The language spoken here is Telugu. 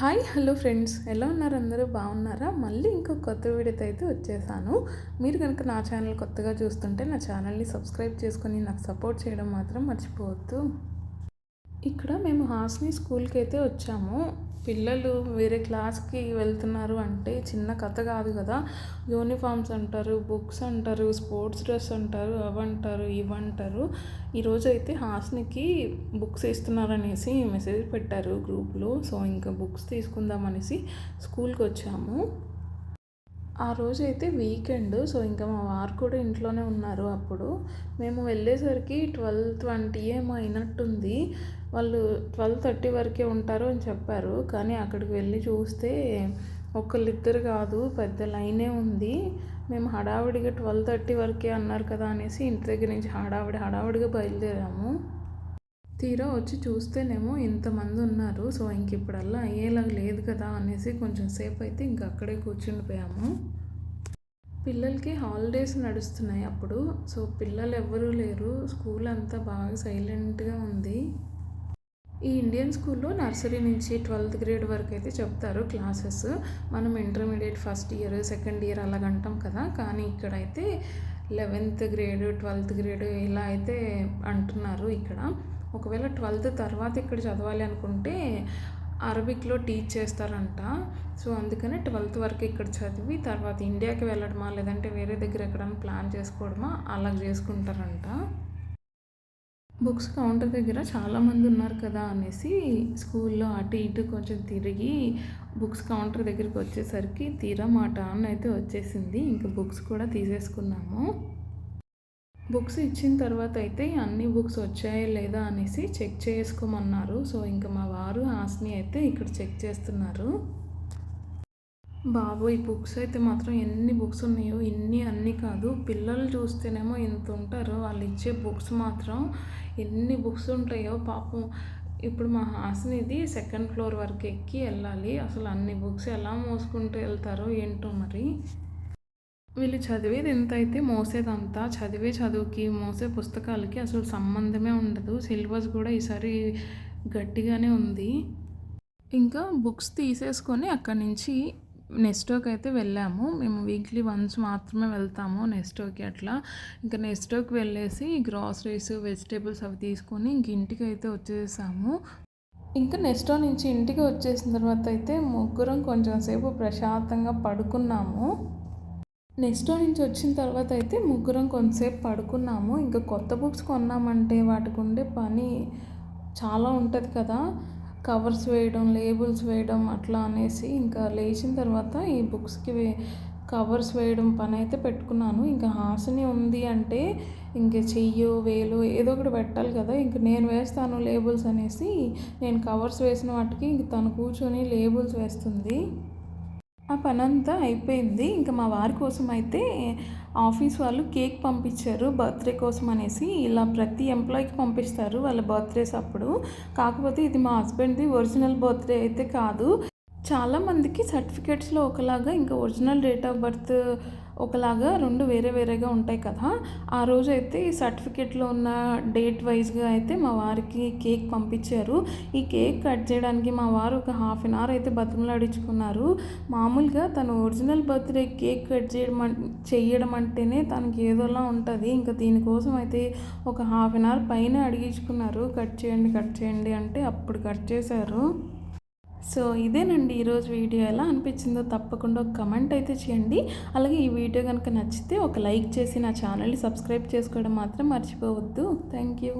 హాయ్ హలో ఫ్రెండ్స్ ఎలా ఉన్నారు అందరూ? బాగున్నారా? మళ్ళీ ఇంకో కొత్త వీడియోతో అయితే వచ్చేసాను. మీరు కనుక నా ఛానల్ కొత్తగా చూస్తుంటే నా ఛానల్ని సబ్స్క్రైబ్ చేసుకొని నాకు సపోర్ట్ చేయడం మాత్రం మర్చిపోవద్దు. ఇక్కడ మేము హాస్ని స్కూల్కి అయితే వచ్చాము. పిల్లలు వేరే క్లాస్కి వెళ్తున్నారు అంటే చిన్న కథ కాదు కదా. యూనిఫామ్స్ అంటారు బుక్స్ అంటారు స్పోర్ట్స్ డ్రెస్ అంటారు అవంటారు ఇవంటారు. ఈరోజు అయితే హాస్నికి బుక్స్ ఇస్తున్నారనేసి మెసేజ్ పెట్టారు గ్రూప్లో. సో ఇంకా బుక్స్ తీసుకుందామనేసి స్కూల్కి వచ్చాము ఆ రోజు అయితే వీకెండ్ సో ఇంకా మా వారు కూడా ఇంట్లోనే ఉన్నారు అప్పుడు. మేము వెళ్ళేసరికి ట్వెల్వ్ ట్వంటీ ఏమో అయినట్టుంది. వాళ్ళు ట్వెల్వ్ థర్టీ వరకే ఉంటారు అని చెప్పారు. కానీ అక్కడికి వెళ్ళి చూస్తే ఒకళ్ళిద్దరు కాదు పెద్ద లైనే ఉంది. మేము హడావిడిగా ట్వెల్వ్ థర్టీ వరకే అన్నారు కదా అనేసి ఇంటి దగ్గర నుంచి హడావిడి హడావిడిగా బయలుదేరాము. తీరా వచ్చి చూస్తేనేమో ఇంతమంది ఉన్నారు. సో ఇంక ఇప్పుడల్లా అయ్యేలా లేదు కదా అనేసి కొంచెం సేపు అయితే ఇంక అక్కడే కూర్చుండిపోయాము. పిల్లలకి హాలిడేస్ నడుస్తున్నాయి అప్పుడు. సో పిల్లలు ఎవ్వరూ లేరు. స్కూల్ అంతా బాగా సైలెంట్గా ఉంది. ఈ ఇండియన్ స్కూల్లో నర్సరీ నుంచి ట్వెల్త్ గ్రేడ్ వరకు అయితే చెప్తారు క్లాసెస్. మనం intermediate first year second year అలాగంటాం కదా. కానీ ఇక్కడైతే లెవెన్త్ గ్రేడ్ ట్వెల్త్ గ్రేడ్ ఇలా అయితే అంటున్నారు ఇక్కడ. ఒకవేళ ట్వెల్త్ తర్వాత ఇక్కడ చదవాలి అనుకుంటే అరబిక్లో టీచ్ చేస్తారంట. సో అందుకని ట్వెల్త్ వరకు ఇక్కడ చదివి తర్వాత ఇండియాకి వెళ్ళడమా లేదంటే వేరే దగ్గర ఎక్కడైనా ప్లాన్ చేసుకోవడమా అలా చేసుకుంటారంట. బుక్స్ కౌంటర్ దగ్గర చాలామంది ఉన్నారు కదా అనేసి స్కూల్లో అటు ఇటు కొంచెం తిరిగి బుక్స్ కౌంటర్ దగ్గరికి వచ్చేసరికి తీరా మాట అన్న అయితే వచ్చేసింది. ఇంకా బుక్స్ కూడా తీసేసుకున్నాము. బుక్స్ ఇచ్చిన తర్వాత అయితే అన్ని బుక్స్ వచ్చాయా లేదా అనేసి చెక్ చేసుకోమన్నారు. సో ఇంకా మా వారు హాస్ని అయితే ఇక్కడ చెక్ చేస్తున్నారు. బాబు ఈ బుక్స్ అయితే మాత్రం ఎన్ని బుక్స్ ఉన్నాయో ఇన్ని అన్నీ కాదు. పిల్లలు చూస్తేనేమో ఎంత ఉంటారో వాళ్ళు ఇచ్చే బుక్స్ మాత్రం ఎన్ని బుక్స్ ఉంటాయో పాపం. ఇప్పుడు మా హాస్నిది సెకండ్ ఫ్లోర్ వరకు ఎక్కి వెళ్ళాలి. అసలు అన్ని బుక్స్ ఎలా మోసుకుంటూ వెళ్తారో ఏంటో మరి. వీళ్ళు చదివేది ఎంత అయితే మోసేదంతా చదివే చదువుకి మోసే పుస్తకాలకి అసలు సంబంధమే ఉండదు. సిలబస్ కూడా ఈసారి గట్టిగానే ఉంది. ఇంకా బుక్స్ తీసేసుకొని అక్కడి నుంచి నెస్టోకి అయితే వెళ్ళాము. మేము వీక్లీ వన్స్ మాత్రమే వెళ్తాము నెస్టోకి అట్లా. ఇంకా నెస్టోకి వెళ్ళేసి గ్రాసరీస్ వెజిటేబుల్స్ అవి తీసుకొని ఇంక ఇంటికి అయితే వచ్చేసాము. ఇంకా నెస్టో నుంచి ఇంటికి వచ్చేసిన తర్వాత అయితే ముగ్గురం కొంచెం సేపు ప్రశాంతంగా పడుకున్నాము. నెక్స్ట్ నుంచి వచ్చిన తర్వాత అయితే ముగ్గురం కొంతసేపు పడుకున్నాము. ఇంకా కొత్త బుక్స్ కొన్నామంటే వాటికి ఉండే పని చాలా ఉంటుంది కదా. కవర్స్ వేయడం లేబుల్స్ వేయడం అట్లా అనేసి ఇంకా లేచిన తర్వాత ఈ బుక్స్కి కవర్స్ వేయడం పని అయితే పెట్టుకున్నాను. ఇంకా హాసని ఉంది అంటే ఇంక చెయ్యో వేలు ఏదో ఒకటి పెట్టాలి కదా. ఇంక నేను వేస్తాను లేబుల్స్ అనేసి నేను కవర్స్ వేసిన వాటికి ఇంక తను కూర్చొని లేబుల్స్ వేస్తుంది. ఆ పని అంతా అయిపోయింది. ఇంకా మా వారి కోసం అయితే ఆఫీస్ వాళ్ళు కేక్ పంపించారు బర్త్డే కోసం అనేసి. ఇలా ప్రతి ఎంప్లాయీకి పంపిస్తారు వాళ్ళ బర్త్డేస్ అప్పుడు. కాకపోతే ఇది మా హస్బెండ్ది ఒరిజినల్ బర్త్డే అయితే కాదు. చాలామందికి సర్టిఫికేట్స్లో ఒకలాగా ఇంకా ఒరిజినల్ డేట్ ఆఫ్ బర్త్ ఒకలాగా రెండు వేరే వేరేగా ఉంటాయి కదా. ఆ రోజు అయితే ఈ సర్టిఫికేట్లో ఉన్న డేట్ వైజ్గా అయితే మా వారికి కేక్ పంపించారు. ఈ కేక్ కట్ చేయడానికి మా వారు ఒక హాఫ్ అన్ అవర్ అయితే బతిమలాడించుకున్నారు. మామూలుగా తను ఒరిజినల్ బర్త్డే కేక్ కట్ చేయడం చేయడం అంటేనే తనకి ఏదోలా ఉంటుంది. ఇంకా దీనికోసం అయితే ఒక హాఫ్ అన్ అవర్ పైన అడిగించుకున్నారు. కట్ చేయండి కట్ చేయండి అంటే అప్పుడు కట్ చేశారు. సో ఇదేనండి ఈరోజు వీడియో. ఎలా అనిపించిందో తప్పకుండా ఒక కమెంట్ అయితే చేయండి. అలాగే ఈ వీడియో కనుక నచ్చితే ఒక లైక్ చేసి నా ఛానల్ని సబ్స్క్రైబ్ చేసుకోవడం మాత్రం మర్చిపోవద్దు. Thank you.